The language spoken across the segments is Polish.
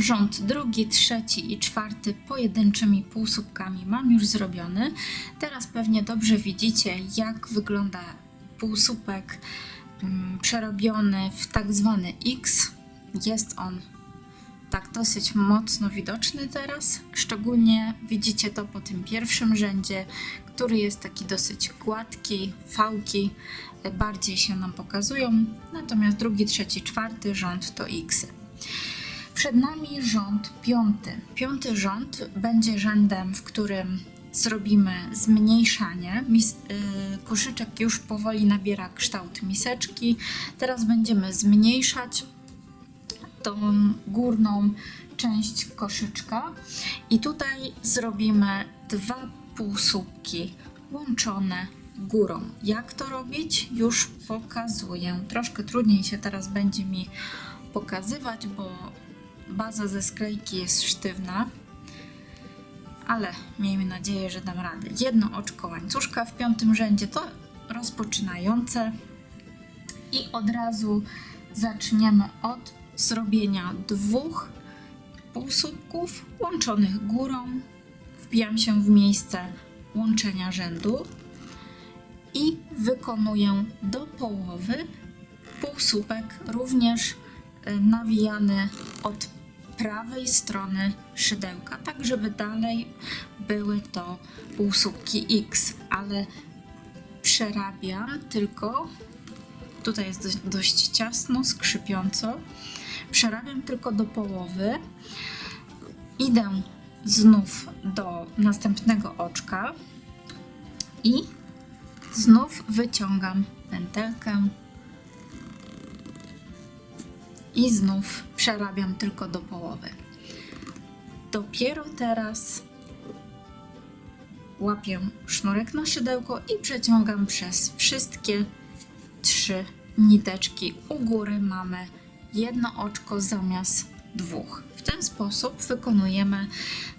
Rząd drugi, trzeci i czwarty pojedynczymi półsłupkami mam już zrobiony. Teraz pewnie dobrze widzicie, jak wygląda półsłupek mm, przerobiony w tak zwany X. Jest on tak dosyć mocno widoczny teraz. Szczególnie widzicie to po tym pierwszym rzędzie, który jest taki dosyć gładki, fałki bardziej się nam pokazują. Natomiast drugi, trzeci, czwarty rząd to X. Przed nami rząd piąty. Piąty rząd będzie rzędem, w którym zrobimy zmniejszanie. Mis, yy, koszyczek już powoli nabiera kształt miseczki. Teraz będziemy zmniejszać tą górną część koszyczka i tutaj zrobimy dwa półsłupki łączone górą. Jak to robić? Już pokazuję. Troszkę trudniej się teraz będzie mi pokazywać, bo baza ze sklejki jest sztywna. Ale miejmy nadzieję, że dam radę. Jedno oczko łańcuszka w piątym rzędzie to rozpoczynające i od razu zaczniemy od zrobienia dwóch półsłupków łączonych górą. Wbijam się w miejsce łączenia rzędu i wykonuję do połowy półsłupek również y, nawijany od prawej strony szydełka, tak żeby dalej były to półsłupki X, ale przerabiam tylko tutaj jest dość, dość ciasno, skrzypiąco. Przerabiam tylko do połowy. Idę znów do następnego oczka i znów wyciągam pętelkę i znów przerabiam tylko do połowy. Dopiero teraz łapię sznurek na szydełko i przeciągam przez wszystkie trzy niteczki. U góry mamy jedno oczko zamiast dwóch. W ten sposób wykonujemy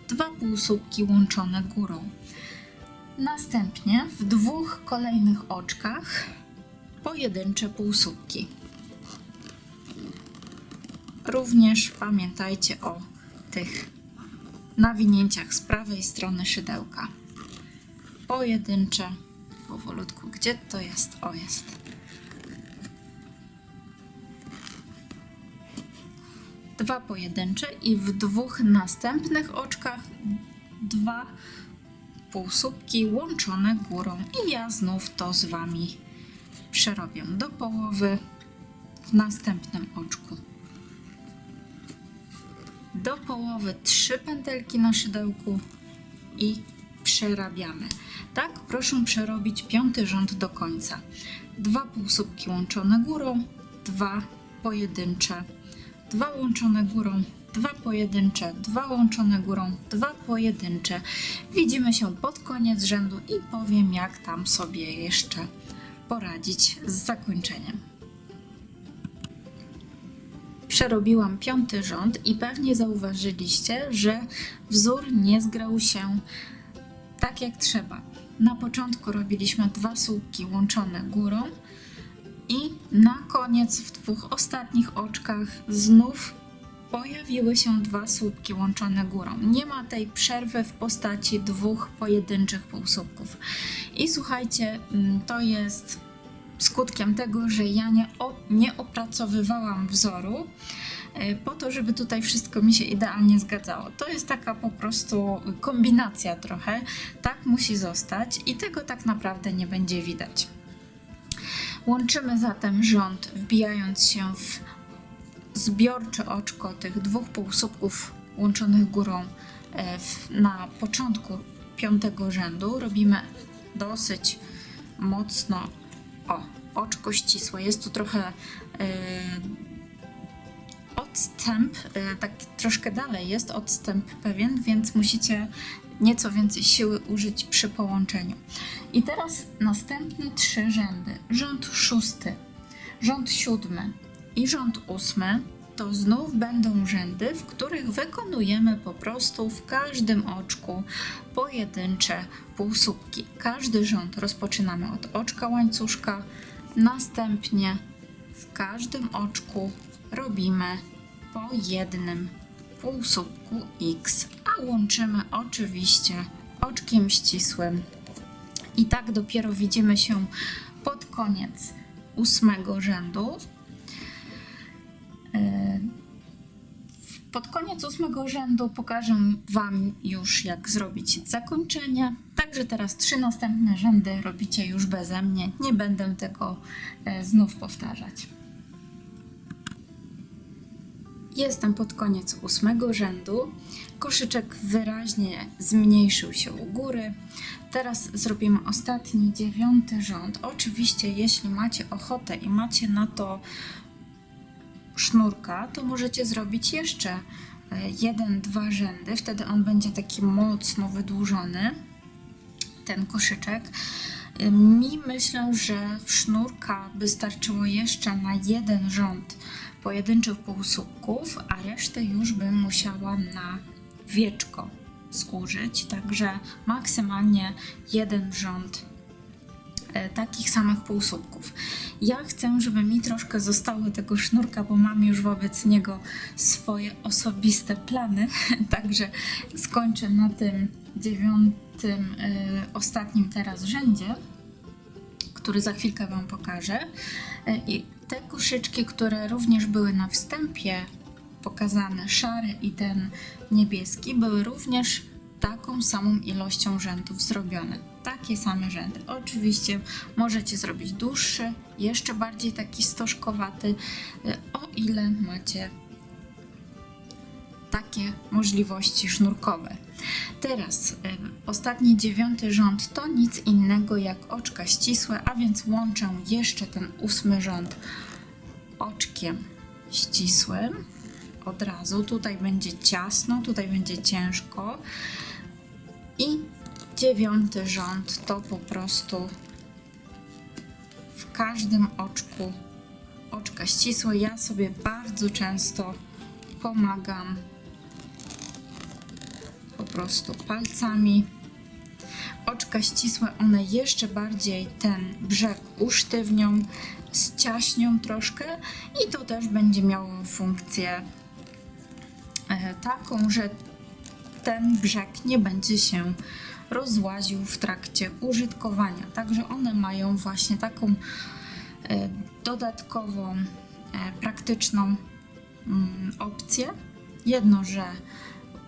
dwa półsłupki łączone górą. Następnie w dwóch kolejnych oczkach pojedyncze półsłupki. Również pamiętajcie o tych nawinięciach z prawej strony szydełka. Pojedyncze, powolutku, gdzie to jest? O, jest. Dwa pojedyncze i w dwóch następnych oczkach dwa półsłupki łączone górą. I ja znów to z Wami przerobię do połowy w następnym oczku do połowy trzy pętelki na szydełku i przerabiamy. Tak, proszę przerobić piąty rząd do końca. Dwa półsłupki łączone górą, dwa pojedyncze, dwa łączone górą, dwa pojedyncze, dwa łączone górą, dwa pojedyncze. Widzimy się pod koniec rzędu i powiem, jak tam sobie jeszcze poradzić z zakończeniem przerobiłam piąty rząd i pewnie zauważyliście, że wzór nie zgrał się tak jak trzeba. Na początku robiliśmy dwa słupki łączone górą i na koniec w dwóch ostatnich oczkach znów pojawiły się dwa słupki łączone górą. Nie ma tej przerwy w postaci dwóch pojedynczych półsłupków. I słuchajcie, mm, to jest skutkiem tego, że ja nie, nie opracowywałam wzoru e, po to, żeby tutaj wszystko mi się idealnie zgadzało. To jest taka po prostu kombinacja trochę. Tak musi zostać i tego tak naprawdę nie będzie widać. Łączymy zatem rząd, wbijając się w zbiorcze oczko tych dwóch półsłupków łączonych górą e, na początku piątego rzędu. Robimy dosyć mocno o, oczko ścisłe. Jest tu trochę yy, odstęp, yy, tak troszkę dalej jest odstęp pewien, więc musicie nieco więcej siły użyć przy połączeniu. I teraz następne trzy rzędy. Rząd szósty, rząd siódmy i rząd ósmy to znów będą rzędy, w których wykonujemy po prostu w każdym oczku pojedyncze półsłupki. Każdy rząd rozpoczynamy od oczka łańcuszka, następnie w każdym oczku robimy po jednym półsłupku X, a łączymy oczywiście oczkiem ścisłym. I tak dopiero widzimy się pod koniec ósmego rzędu. E, Pod koniec ósmego rzędu pokażę Wam już, jak zrobić zakończenie. Także teraz trzy następne rzędy robicie już beze mnie. Nie będę tego e, znów powtarzać. Jestem pod koniec ósmego rzędu. Koszyczek wyraźnie zmniejszył się u góry. Teraz zrobimy ostatni, dziewiąty rząd. Oczywiście, jeśli macie ochotę i macie na to sznurka, to możecie zrobić jeszcze e, jeden, dwa rzędy. Wtedy on będzie taki mocno wydłużony, ten koszyczek. E, Mi myślę, że sznurka by starczyło jeszcze na jeden rząd pojedynczych półsłupków, a resztę już bym musiała na wieczko służyć. Także maksymalnie jeden rząd takich samych półsłupków. Ja chcę, żeby mi troszkę zostało tego sznurka, bo mam już wobec niego swoje osobiste plany, także skończę na tym dziewiątym, e, ostatnim teraz rzędzie, który za chwilkę Wam pokażę. E, I te koszyczki, które również były na wstępie pokazane, szary i ten niebieski, były również taką samą ilością rzędów zrobione. Takie same rzędy. Oczywiście możecie zrobić dłuższy, jeszcze bardziej taki stożkowaty, y, o ile macie takie możliwości sznurkowe. Teraz y, ostatni dziewiąty rząd to nic innego jak oczka ścisłe, a więc łączę jeszcze ten ósmy rząd oczkiem ścisłym od razu. Tutaj będzie ciasno, tutaj będzie ciężko. I dziewiąty rząd to po prostu w każdym oczku oczka ścisłe. Ja sobie bardzo często pomagam po prostu palcami. Oczka ścisłe, one jeszcze bardziej ten brzeg usztywnią, ściaśnią troszkę i to też będzie miało funkcję e, taką, że ten brzeg nie będzie się rozłaził w trakcie użytkowania. Także one mają właśnie taką e, dodatkową, e, praktyczną mm, opcję. Jedno, że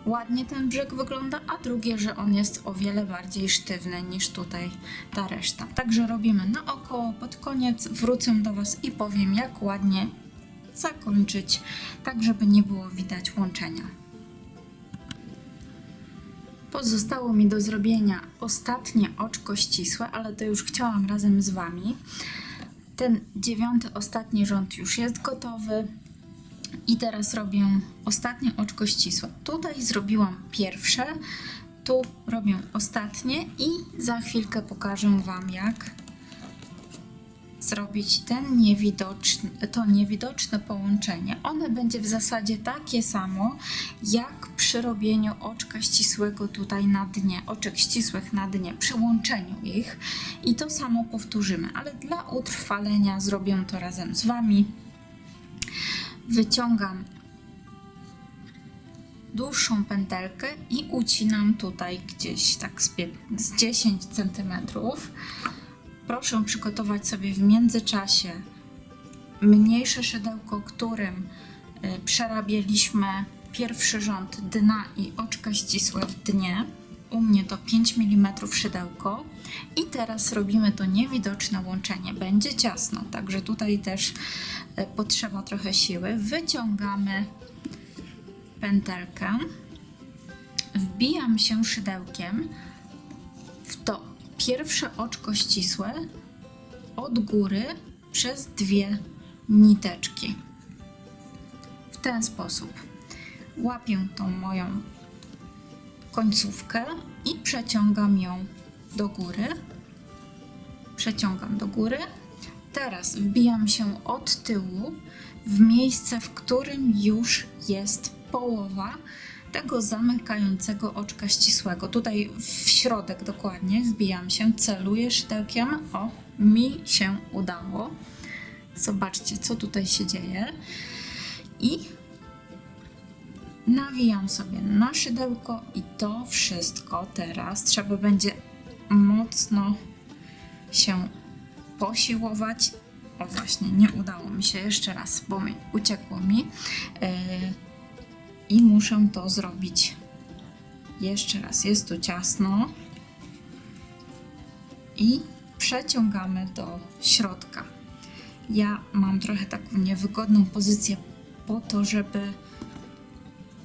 ładnie ten brzeg wygląda, a drugie, że on jest o wiele bardziej sztywny niż tutaj ta reszta. Także robimy naokoło, pod koniec wrócę do Was i powiem, jak ładnie zakończyć, tak żeby nie było widać łączenia. Pozostało mi do zrobienia ostatnie oczko ścisłe, ale to już chciałam razem z Wami. Ten dziewiąty, ostatni rząd już jest gotowy. I teraz robię ostatnie oczko ścisłe. Tutaj zrobiłam pierwsze, tu robię ostatnie i za chwilkę pokażę Wam, jak zrobić ten niewidoczny, to niewidoczne połączenie. One będzie w zasadzie takie samo, jak przy robieniu oczka ścisłego tutaj na dnie, oczek ścisłych na dnie, przy łączeniu ich. I to samo powtórzymy, ale dla utrwalenia zrobię to razem z Wami wyciągam dłuższą pętelkę i ucinam tutaj gdzieś tak z, pie- z 10 cm. Proszę przygotować sobie w międzyczasie mniejsze szydełko, którym y, przerabialiśmy pierwszy rząd dna i oczka ścisłe w dnie. U mnie to 5 mm szydełko. I teraz robimy to niewidoczne łączenie. Będzie ciasno, także tutaj też e, potrzeba trochę siły. Wyciągamy pętelkę, wbijam się szydełkiem w to pierwsze oczko ścisłe od góry przez dwie niteczki. W ten sposób łapię tą moją końcówkę i przeciągam ją do góry. Przeciągam do góry. Teraz wbijam się od tyłu w miejsce, w którym już jest połowa tego zamykającego oczka ścisłego. Tutaj w środek dokładnie wbijam się, celuję szydełkiem. O, mi się udało. Zobaczcie, co tutaj się dzieje. I na nawijam sobie na szydełko i to wszystko teraz trzeba będzie mocno się posiłować. O właśnie, nie udało mi się jeszcze raz, bo mi uciekło mi. Yy, I muszę to zrobić jeszcze raz. Jest tu ciasno. I przeciągamy do środka. Ja mam trochę taką niewygodną pozycję po to, żeby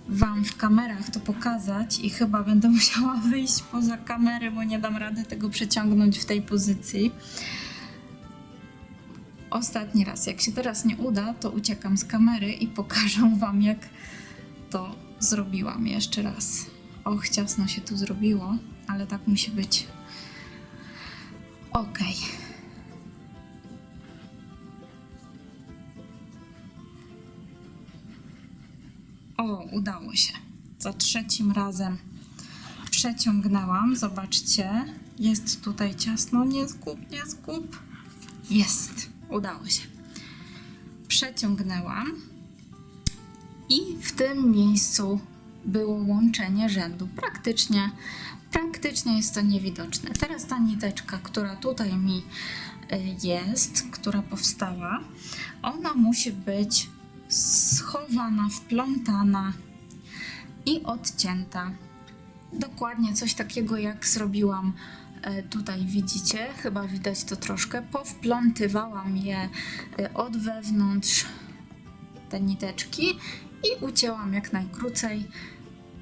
Wam w kamerach to pokazać i chyba będę musiała wyjść poza kamerę, bo nie dam rady tego przeciągnąć w tej pozycji. Ostatni raz, jak się teraz nie uda, to uciekam z kamery i pokażę Wam, jak to zrobiłam jeszcze raz. Och, ciasno się tu zrobiło, ale tak musi być. Okej. O, udało się. Za trzecim razem przeciągnęłam. Zobaczcie, jest tutaj ciasno. Nie zgub, nie zgub. Jest, udało się. Przeciągnęłam i w tym miejscu było łączenie rzędu. Praktycznie, praktycznie jest to niewidoczne. Teraz ta niteczka, która tutaj mi y, jest, która powstała, ona musi być schowana, wplątana i odcięta. Dokładnie coś takiego jak zrobiłam e, tutaj widzicie, chyba widać to troszkę. Powplątywałam je e, od wewnątrz te niteczki i ucięłam jak najkrócej.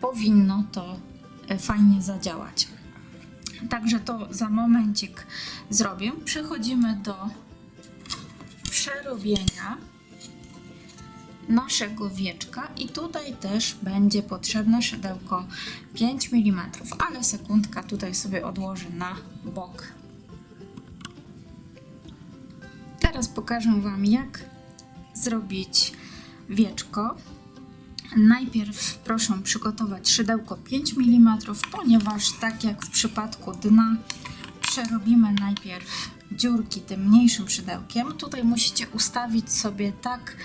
Powinno to e, fajnie zadziałać. Także to za momencik zrobię. Przechodzimy do przerobienia naszego wieczka i tutaj też będzie potrzebne szydełko 5 mm, ale sekundka tutaj sobie odłożę na bok. Teraz pokażę Wam jak zrobić wieczko. Najpierw proszę przygotować szydełko 5 mm, ponieważ tak jak w przypadku dna przerobimy najpierw dziurki tym mniejszym szydełkiem. Tutaj musicie ustawić sobie tak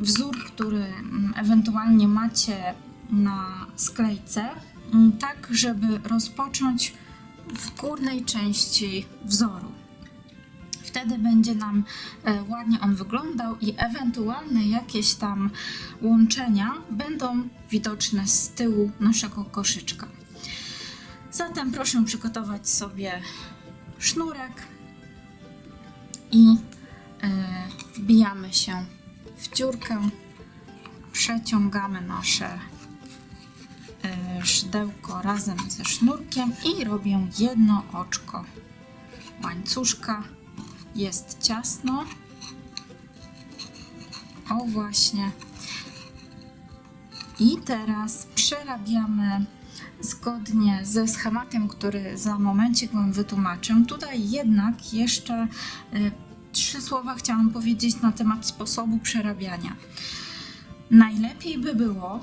wzór, który mm, ewentualnie macie na sklejce, mm, tak żeby rozpocząć w górnej części wzoru. Wtedy będzie nam e, ładnie on wyglądał i ewentualne jakieś tam łączenia będą widoczne z tyłu naszego koszyczka. Zatem proszę przygotować sobie sznurek i e, wbijamy się w dziurkę, przeciągamy nasze e, szydełko razem ze sznurkiem i robię jedno oczko łańcuszka. Jest ciasno. O właśnie. I teraz przerabiamy zgodnie ze schematem, który za momencik Wam wytłumaczę. Tutaj jednak jeszcze e, trzy słowa chciałam powiedzieć na temat sposobu przerabiania. Najlepiej by było,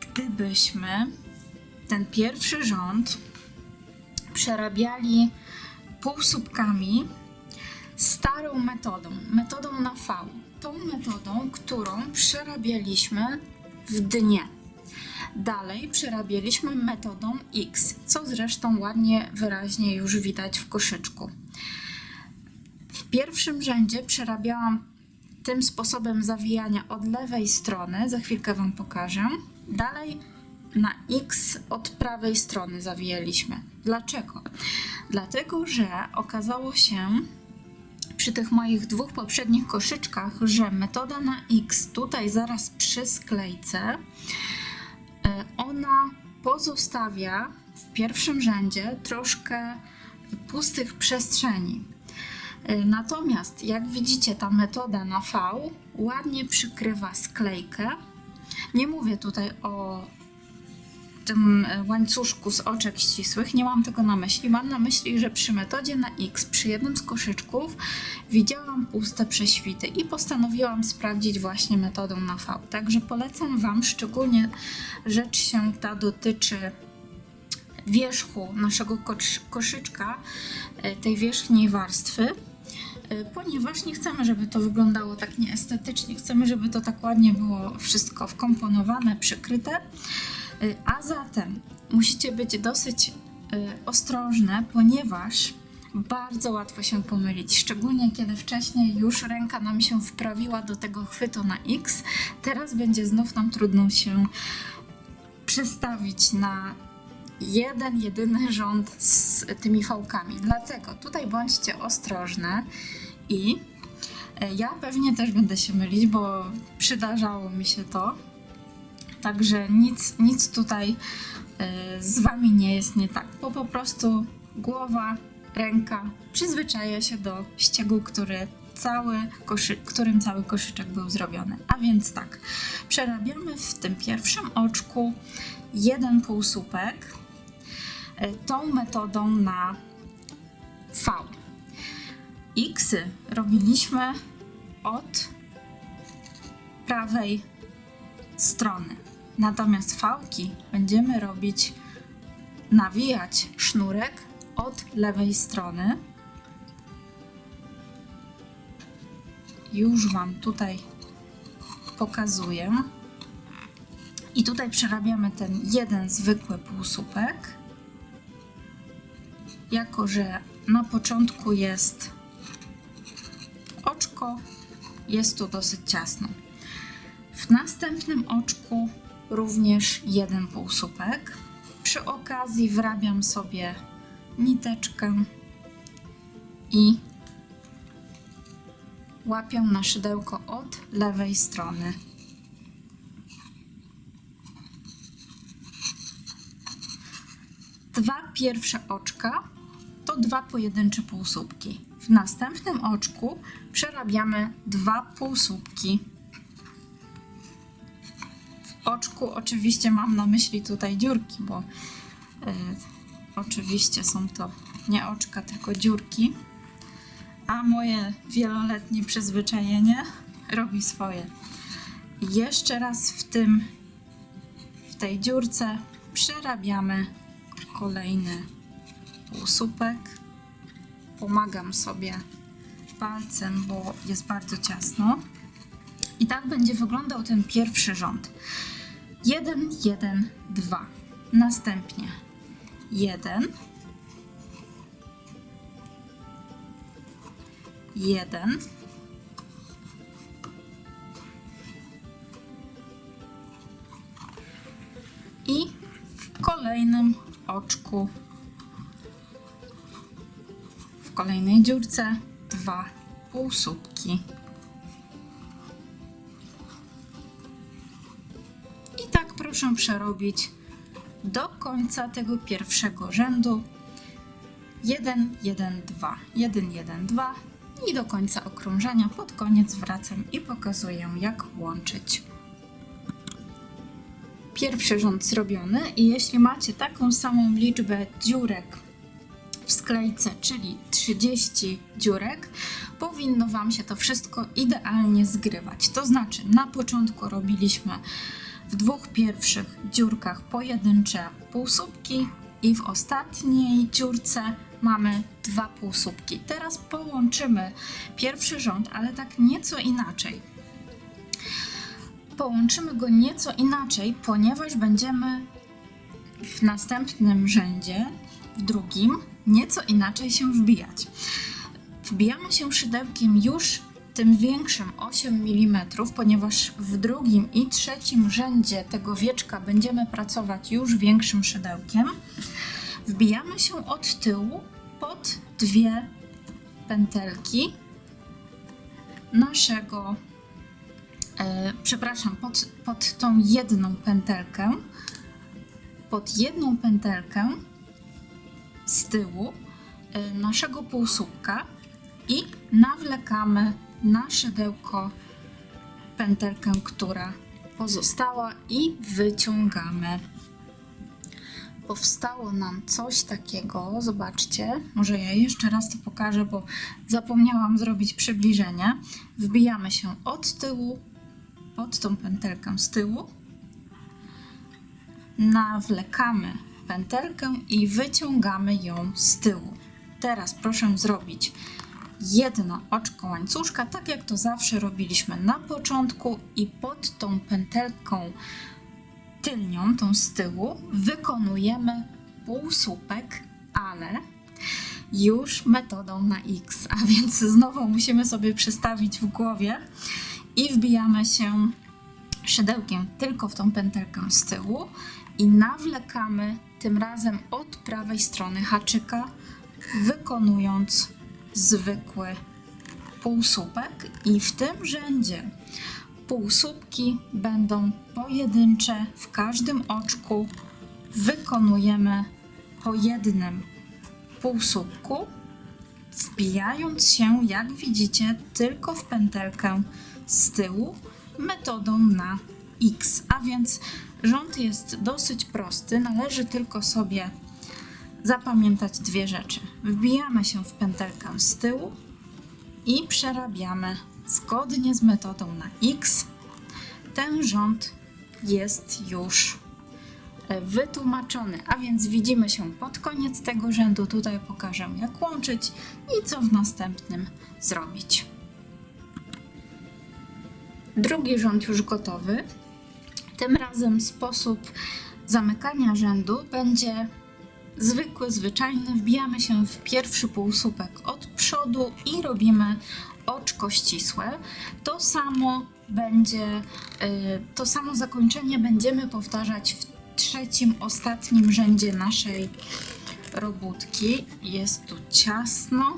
gdybyśmy ten pierwszy rząd przerabiali półsłupkami starą metodą, metodą na V. Tą metodą, którą przerabialiśmy w dnie. Dalej przerabialiśmy metodą X, co zresztą ładnie, wyraźnie już widać w koszyczku. W pierwszym rzędzie przerabiałam tym sposobem zawijania od lewej strony, za chwilkę Wam pokażę. Dalej na X od prawej strony zawijaliśmy. Dlaczego? Dlatego, że okazało się przy tych moich dwóch poprzednich koszyczkach, że metoda na X tutaj zaraz przy sklejce, e, ona pozostawia w pierwszym rzędzie troszkę pustych przestrzeni. E, Natomiast, jak widzicie, ta metoda na V ładnie przykrywa sklejkę. Nie mówię tutaj o tym e, łańcuszku z oczek ścisłych, nie mam tego na myśli. Mam na myśli, że przy metodzie na X, przy jednym z koszyczków, widziałam puste prześwity i postanowiłam sprawdzić właśnie metodą na V. Także polecam Wam, szczególnie rzecz się ta dotyczy wierzchu naszego kosz- koszyczka, e, tej wierzchniej warstwy y, ponieważ nie chcemy, żeby to wyglądało tak nieestetycznie. Chcemy, żeby to tak ładnie było wszystko wkomponowane, przykryte. Y, A zatem musicie być dosyć y, ostrożne, ponieważ bardzo łatwo się pomylić, szczególnie kiedy wcześniej już ręka nam się wprawiła do tego chwytu na X. Teraz będzie znów nam trudno się przestawić na jeden, jedyny rząd z tymi fałkami. Dlatego tutaj bądźcie ostrożne i e, ja pewnie też będę się mylić, bo przydarzało mi się to. Także nic, nic tutaj e, z wami nie jest nie tak, bo po prostu głowa, ręka przyzwyczaja się do ściegu, który cały koszy, którym cały koszyczek był zrobiony. A więc tak, przerabiamy w tym pierwszym oczku jeden półsłupek e, tą metodą na V. Xy robiliśmy od prawej strony. Natomiast fałki będziemy robić, nawijać sznurek od lewej strony. Już Wam tutaj pokazuję. I tutaj przerabiamy ten jeden zwykły półsłupek. Jako, że na początku jest oczko, jest tu dosyć ciasno. W następnym oczku również jeden półsłupek. Przy okazji wrabiam sobie niteczkę i łapię na szydełko od lewej strony. Dwa pierwsze oczka to dwa pojedyncze półsłupki. W następnym oczku przerabiamy dwa półsłupki. Oczku oczywiście mam na myśli tutaj dziurki, bo y, oczywiście są to nie oczka, tylko dziurki. A moje wieloletnie przyzwyczajenie robi swoje. Jeszcze raz w tym, w tej dziurce przerabiamy kolejny półsłupek. Pomagam sobie palcem, bo jest bardzo ciasno. I tak będzie wyglądał ten pierwszy rząd. 1, 1, 2. Następnie 1, 1, i w kolejnym oczku, w kolejnej dziurce dwa półsłupki. Proszę przerobić do końca tego pierwszego rzędu. 1, 1, 2, 1, 1, 2 i do końca okrążenia. Pod koniec wracam i pokazuję jak łączyć. Pierwszy rząd zrobiony i jeśli macie taką samą liczbę dziurek w sklejce, czyli 30 dziurek, powinno Wam się to wszystko idealnie zgrywać. To znaczy, na początku robiliśmy w dwóch pierwszych dziurkach pojedyncze półsłupki i w ostatniej dziurce mamy dwa półsłupki. Teraz połączymy pierwszy rząd, ale tak nieco inaczej. Połączymy go nieco inaczej, ponieważ będziemy w następnym rzędzie, w drugim, nieco inaczej się wbijać. Wbijamy się szydełkiem już tym większym 8 mm, ponieważ w drugim i trzecim rzędzie tego wieczka będziemy pracować już większym szydełkiem. Wbijamy się od tyłu pod dwie pętelki naszego, e, przepraszam, pod, pod tą jedną pętelkę, pod jedną pętelkę z tyłu e, naszego półsłupka i nawlekamy na szydełko pętelkę, która pozostała i wyciągamy. Powstało nam coś takiego, zobaczcie, może ja jeszcze raz to pokażę, bo zapomniałam zrobić przybliżenie. Wbijamy się od tyłu, pod tą pętelkę z tyłu, nawlekamy pętelkę i wyciągamy ją z tyłu. Teraz proszę zrobić jedno oczko łańcuszka, tak jak to zawsze robiliśmy na początku i pod tą pętelką tylnią, tą z tyłu, wykonujemy półsłupek, ale już metodą na X, a więc znowu musimy sobie przestawić w głowie i wbijamy się szydełkiem tylko w tą pętelkę z tyłu i nawlekamy tym razem od prawej strony haczyka, wykonując zwykły półsłupek i w tym rzędzie półsłupki będą pojedyncze. W każdym oczku wykonujemy po jednym półsłupku wbijając się jak widzicie tylko w pętelkę z tyłu metodą na X. A więc rząd jest dosyć prosty należy tylko sobie zapamiętać dwie rzeczy. Wbijamy się w pętelkę z tyłu i przerabiamy zgodnie z metodą na X. Ten rząd jest już e, wytłumaczony, a więc widzimy się pod koniec tego rzędu. Tutaj pokażę jak łączyć i co w następnym zrobić. Drugi rząd już gotowy. Tym razem sposób zamykania rzędu będzie zwykły, zwyczajny. Wbijamy się w pierwszy półsłupek od przodu i robimy oczko ścisłe. To samo będzie, y, to samo zakończenie będziemy powtarzać w trzecim, ostatnim rzędzie naszej robótki. Jest tu ciasno,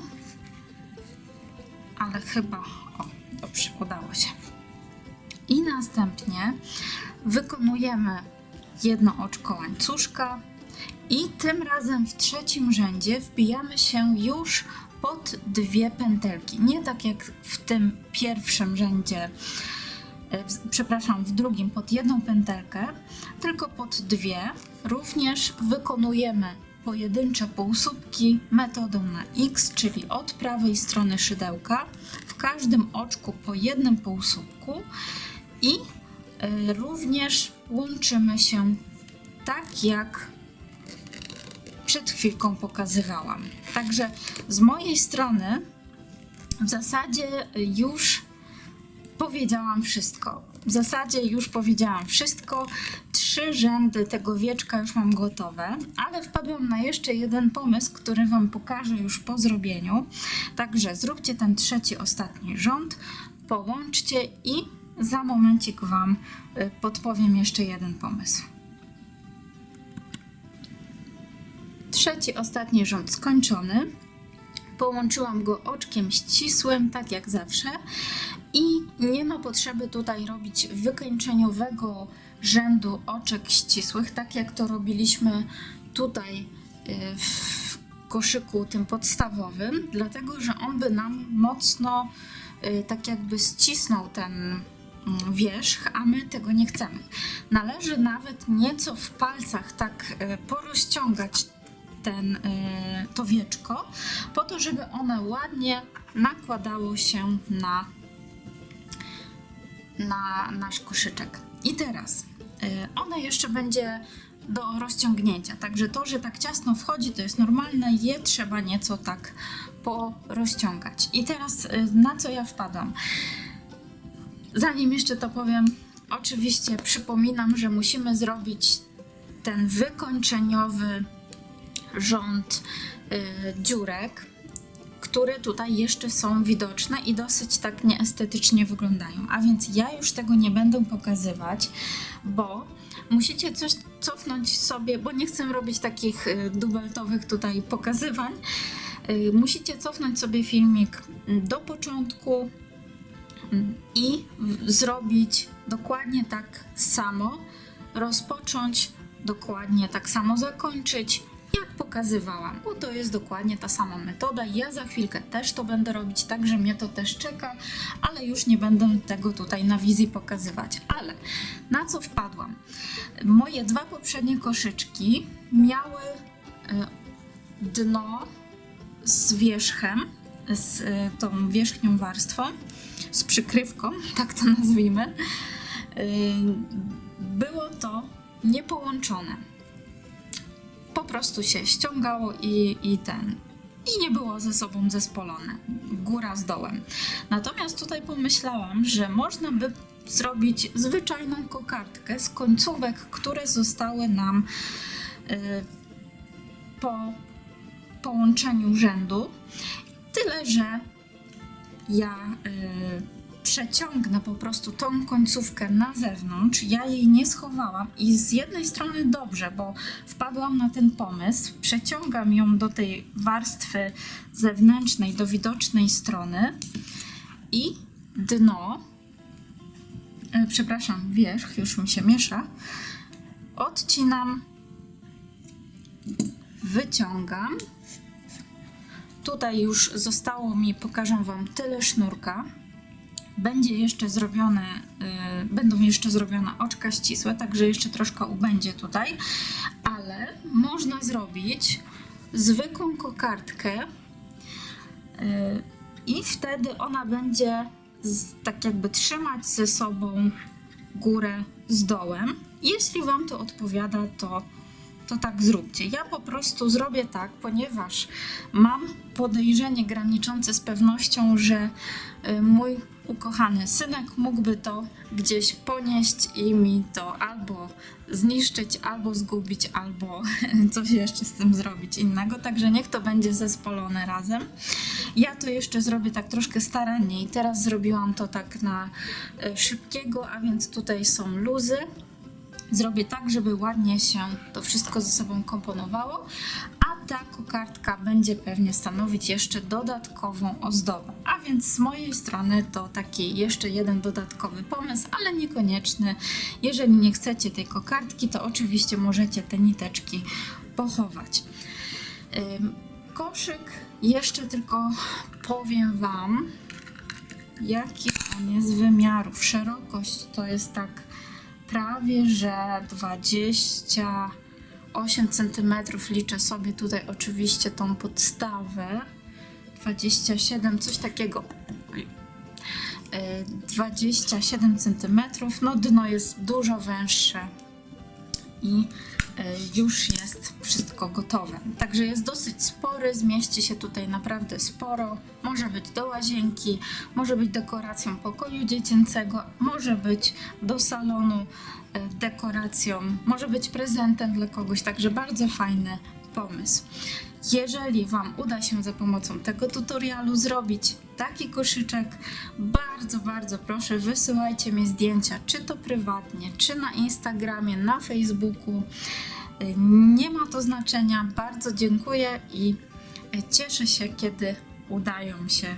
ale chyba, o, dobrze, udało się. I następnie wykonujemy jedno oczko łańcuszka, i tym razem w trzecim rzędzie wbijamy się już pod dwie pętelki. Nie tak jak w tym pierwszym rzędzie, e, przepraszam, w drugim pod jedną pętelkę, tylko pod dwie. Również wykonujemy pojedyncze półsłupki metodą na X, czyli od prawej strony szydełka, w każdym oczku po jednym półsłupku i e, również łączymy się tak jak chwilką pokazywałam. Także z mojej strony w zasadzie już powiedziałam wszystko. W zasadzie już powiedziałam wszystko. Trzy rzędy tego wieczka już mam gotowe, ale wpadłam na jeszcze jeden pomysł, który Wam pokażę już po zrobieniu. Także zróbcie ten trzeci, ostatni rząd, połączcie i za momencik Wam y, podpowiem jeszcze jeden pomysł. Trzeci, ostatni rząd skończony. Połączyłam go oczkiem ścisłym, tak jak zawsze. I nie ma potrzeby tutaj robić wykończeniowego rzędu oczek ścisłych, tak jak to robiliśmy tutaj y, w koszyku tym podstawowym, dlatego że on by nam mocno y, tak jakby ścisnął ten mm, wierzch, a my tego nie chcemy. Należy nawet nieco w palcach tak y, porozciągać ten, y, to wieczko, po to, żeby one ładnie nakładało się na, na nasz koszyczek. I teraz y, one jeszcze będzie do rozciągnięcia. Także to, że tak ciasno wchodzi, to jest normalne, je trzeba nieco tak porozciągać. I teraz y, na co ja wpadam? Zanim jeszcze to powiem, oczywiście przypominam, że musimy zrobić ten wykończeniowy rząd y, dziurek, które tutaj jeszcze są widoczne i dosyć tak nieestetycznie wyglądają. A więc ja już tego nie będę pokazywać, bo musicie coś cofnąć sobie, bo nie chcę robić takich y, dubeltowych tutaj pokazywań. Y, musicie cofnąć sobie filmik do początku i zrobić dokładnie tak samo, rozpocząć dokładnie tak samo zakończyć jak pokazywałam, bo to jest dokładnie ta sama metoda. Ja za chwilkę też to będę robić, także mnie to też czeka, ale już nie będę tego tutaj na wizji pokazywać. Ale na co wpadłam? Moje dwa poprzednie koszyczki miały e, dno z wierzchem, z e, tą wierzchnią warstwą, z przykrywką, tak to nazwijmy. E, było to niepołączone po prostu się ściągało i, i ten. i nie było ze sobą zespolone, góra z dołem. Natomiast tutaj pomyślałam, że można by zrobić zwyczajną kokardkę z końcówek, które zostały nam y, po połączeniu rzędu. Tyle, że ja y, przeciągnę po prostu tą końcówkę na zewnątrz. Ja jej nie schowałam i z jednej strony dobrze, bo wpadłam na ten pomysł. Przeciągam ją do tej warstwy zewnętrznej, do widocznej strony i dno, y, przepraszam, wierzch już mi się miesza, odcinam, wyciągam Tutaj już zostało mi, pokażę Wam, tyle sznurka. Będzie jeszcze zrobione, y, będą jeszcze zrobione oczka ścisłe, także jeszcze troszkę ubędzie tutaj, ale można zrobić zwykłą kokardkę y, i wtedy ona będzie tak jakby trzymać ze sobą górę z dołem. Jeśli Wam to odpowiada, to to tak zróbcie. Ja po prostu zrobię tak, ponieważ mam podejrzenie graniczące z pewnością, że y, mój ukochany synek mógłby to gdzieś ponieść i mi to albo zniszczyć, albo zgubić, albo coś jeszcze z tym zrobić innego. Także niech to będzie zespolone razem. Ja to jeszcze zrobię tak troszkę staranniej. Teraz zrobiłam to tak na y, szybkiego, a więc tutaj są luzy zrobię tak, żeby ładnie się to wszystko ze sobą komponowało, ta kokardka będzie pewnie stanowić jeszcze dodatkową ozdobę. A więc z mojej strony to taki jeszcze jeden dodatkowy pomysł, ale niekonieczny. Jeżeli nie chcecie tej kokardki, to oczywiście możecie te niteczki pochować. Koszyk jeszcze tylko powiem Wam, jaki on jest wymiarów. Szerokość to jest tak prawie że 28 cm liczę sobie tutaj oczywiście tą podstawę. 27 coś takiego. Oj. E, 27 cm no dno jest dużo węższe. I już jest wszystko gotowe. Także jest dosyć spory, zmieści się tutaj naprawdę sporo. Może być do łazienki, może być dekoracją pokoju dziecięcego, może być do salonu e, dekoracją, może być prezentem dla kogoś, także bardzo fajny pomysł. Jeżeli Wam uda się za pomocą tego tutorialu zrobić taki koszyczek, bardzo, bardzo proszę, wysyłajcie mi zdjęcia, czy to prywatnie, czy na Instagramie, na Facebooku. Nie ma to znaczenia. Bardzo dziękuję i cieszę się, kiedy udają się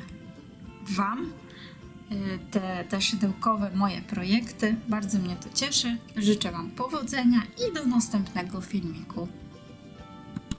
Wam y, te, te szydełkowe moje projekty. Bardzo mnie to cieszy. Życzę Wam powodzenia i do następnego filmiku.